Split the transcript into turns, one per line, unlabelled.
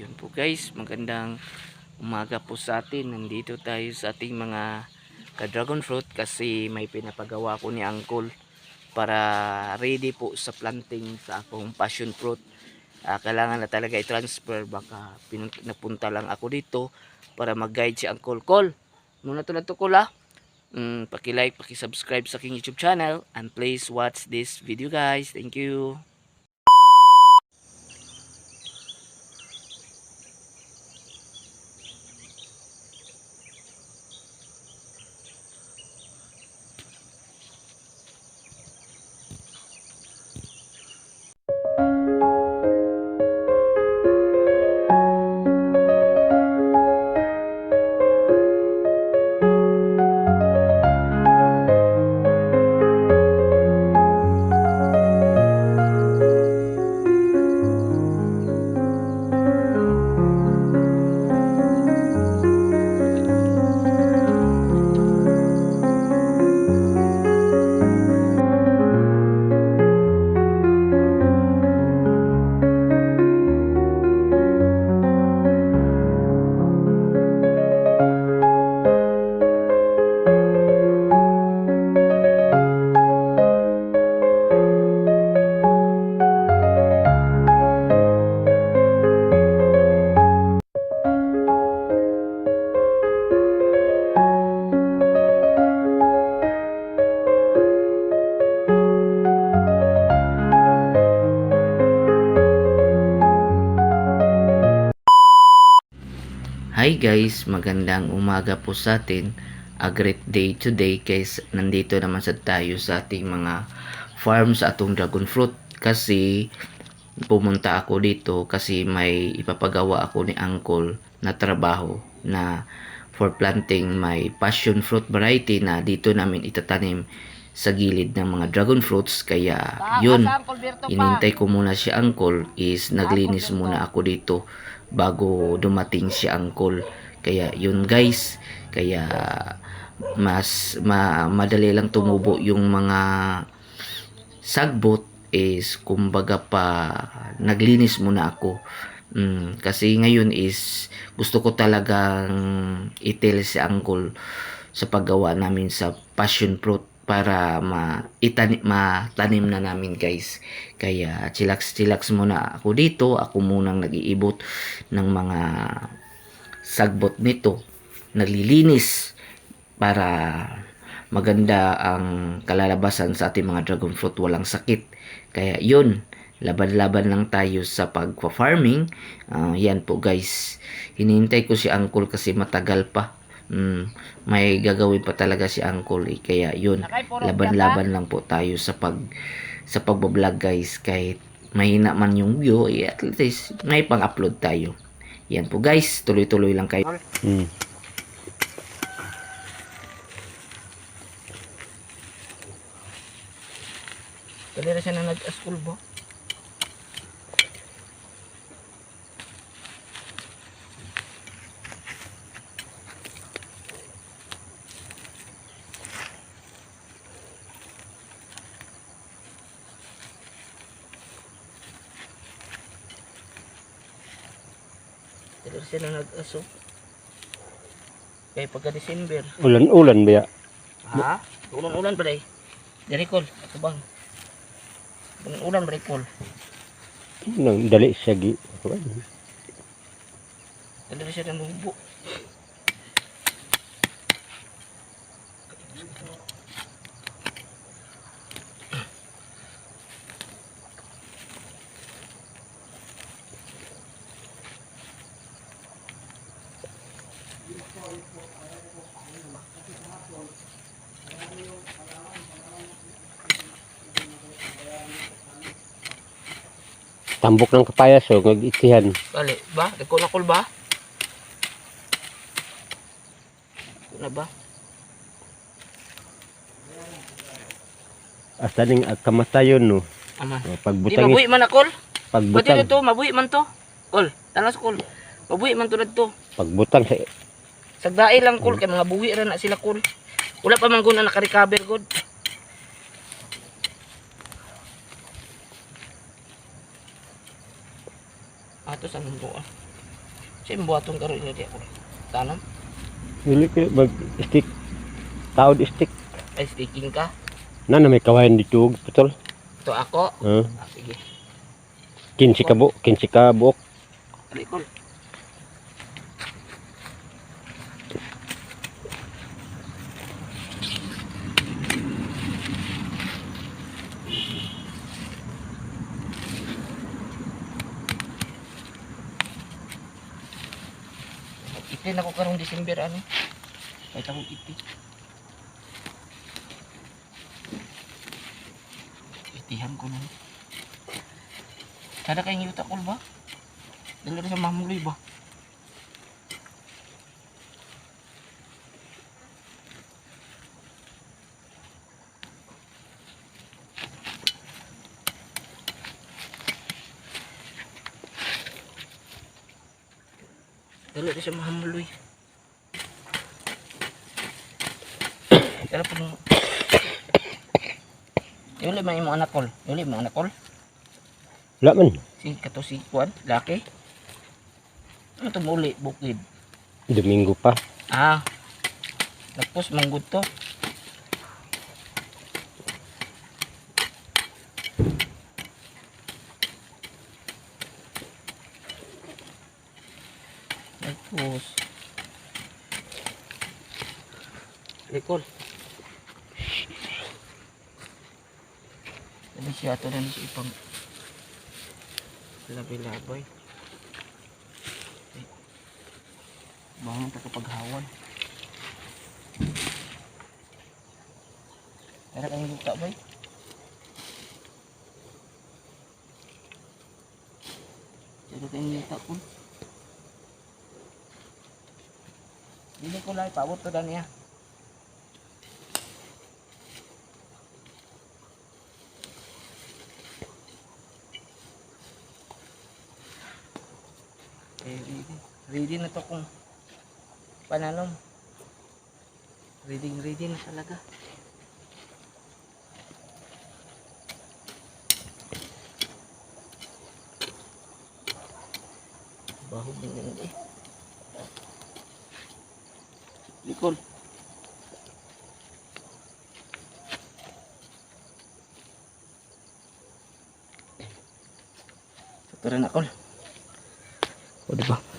Yun po guys, magandang umaga po sa atin. Nandito tayo sa ating mga ka-dragon fruit kasi may pinapagawa ko ni Uncle para ready po sa planting sa akong passion fruit. Ah, kailangan na talaga i-transfer baka napunta lang ako dito para mag-guide si Uncle Cole. Muna to na to Cole ah. Mm, paki-like, paki-subscribe sa aking YouTube channel and please watch this video guys. Thank you. Hi guys, magandang umaga po sa atin. A great day today guys. Nandito naman sa tayo sa ating mga farm sa atong dragon fruit kasi pumunta ako dito kasi may ipapagawa ako ni uncle na trabaho na for planting my passion fruit variety na dito namin itatanim sa gilid ng mga dragon fruits. Kaya yun inintay ko muna si uncle is naglinis muna ako dito bago dumating si uncle. Kaya yun guys. Kaya mas ma, madali lang tumubo yung mga sagbot is kumbaga pa naglinis muna ako. Mm, kasi ngayon is gusto ko talagang itil si uncle sa paggawa namin sa passion fruit para ma itani, matanim na namin guys. Kaya chillax chillax muna ako dito. Ako munang nag-iibot ng mga sagbot nito. Naglilinis para maganda ang kalalabasan sa ating mga dragon fruit. Walang sakit. Kaya yun. Laban-laban lang tayo sa pagpa-farming Ah, yan po guys. Hinihintay ko si uncle kasi matagal pa Mm, may gagawin pa talaga si uncle eh. kaya yun laban-laban lang po tayo sa pag sa pagbablog guys. Kahit mahina man yung view eh, at least may pang-upload tayo. Yan po guys. Tuloy-tuloy lang kayo.
Hmm.
Dali na siya na nag-school ba? Siya na nag-aso. Kaya pagka December.
Ulan-ulan ba ya?
Ha? Ulan-ulan ba day? Dari kol, subang. Ulan ba day kol?
Nang dali siya gi.
Dali siya ng bubo.
Tambok ng kapayas o ngag-itihan.
Bali, ba? Dako na kol ba? Na ba?
Asa ning kamatayon no.
Ama.
O,
Di
Pagbutang
mabuhi man na kol. Pati
pagbutang
dito, mabuhi man to. Kol, tanas kol. Mabuhi man to dito.
pagbutang sa
Sagdai lang kol kay mga buhi ra na sila kol. Wala pa man guna naka-recover god. Ato sa mundo ah. Siyempre buhaton karo niya di ako. Tanam?
Dili ko mag stick. Tawad stick.
Ay, sticking ka?
Na na may kawayan dito, putol.
Ito ako?
Ah,
Ah, sige.
kinsi ka bu, kinsi ka buok.
Alikol. Itin ako karong December ano. Kahit ako iti. Itihan ko na. Kada kayong yuta kol ba? Dali sa mamuloy ba? Dali sa mamuloy. Pero pag Yuli man imong anak kol. Yuli mo anak kol.
Wala man.
Si kato si Juan, laki. Ano to muli bukid?
Domingo pa.
Ah. Tapos manggod to. Tapos Likol. Sabi siya ito na siya ipang labi-labay. Bangon ta kapag hawan. Kaya kayong luta ba? Kaya kayong luta ko. Dili ko lang ipabot to niya. Eh, ready. Ready na to kung pananom. Ready, ready na talaga. Baho din yun eh. Likol. Tara na, Kol. O, diba?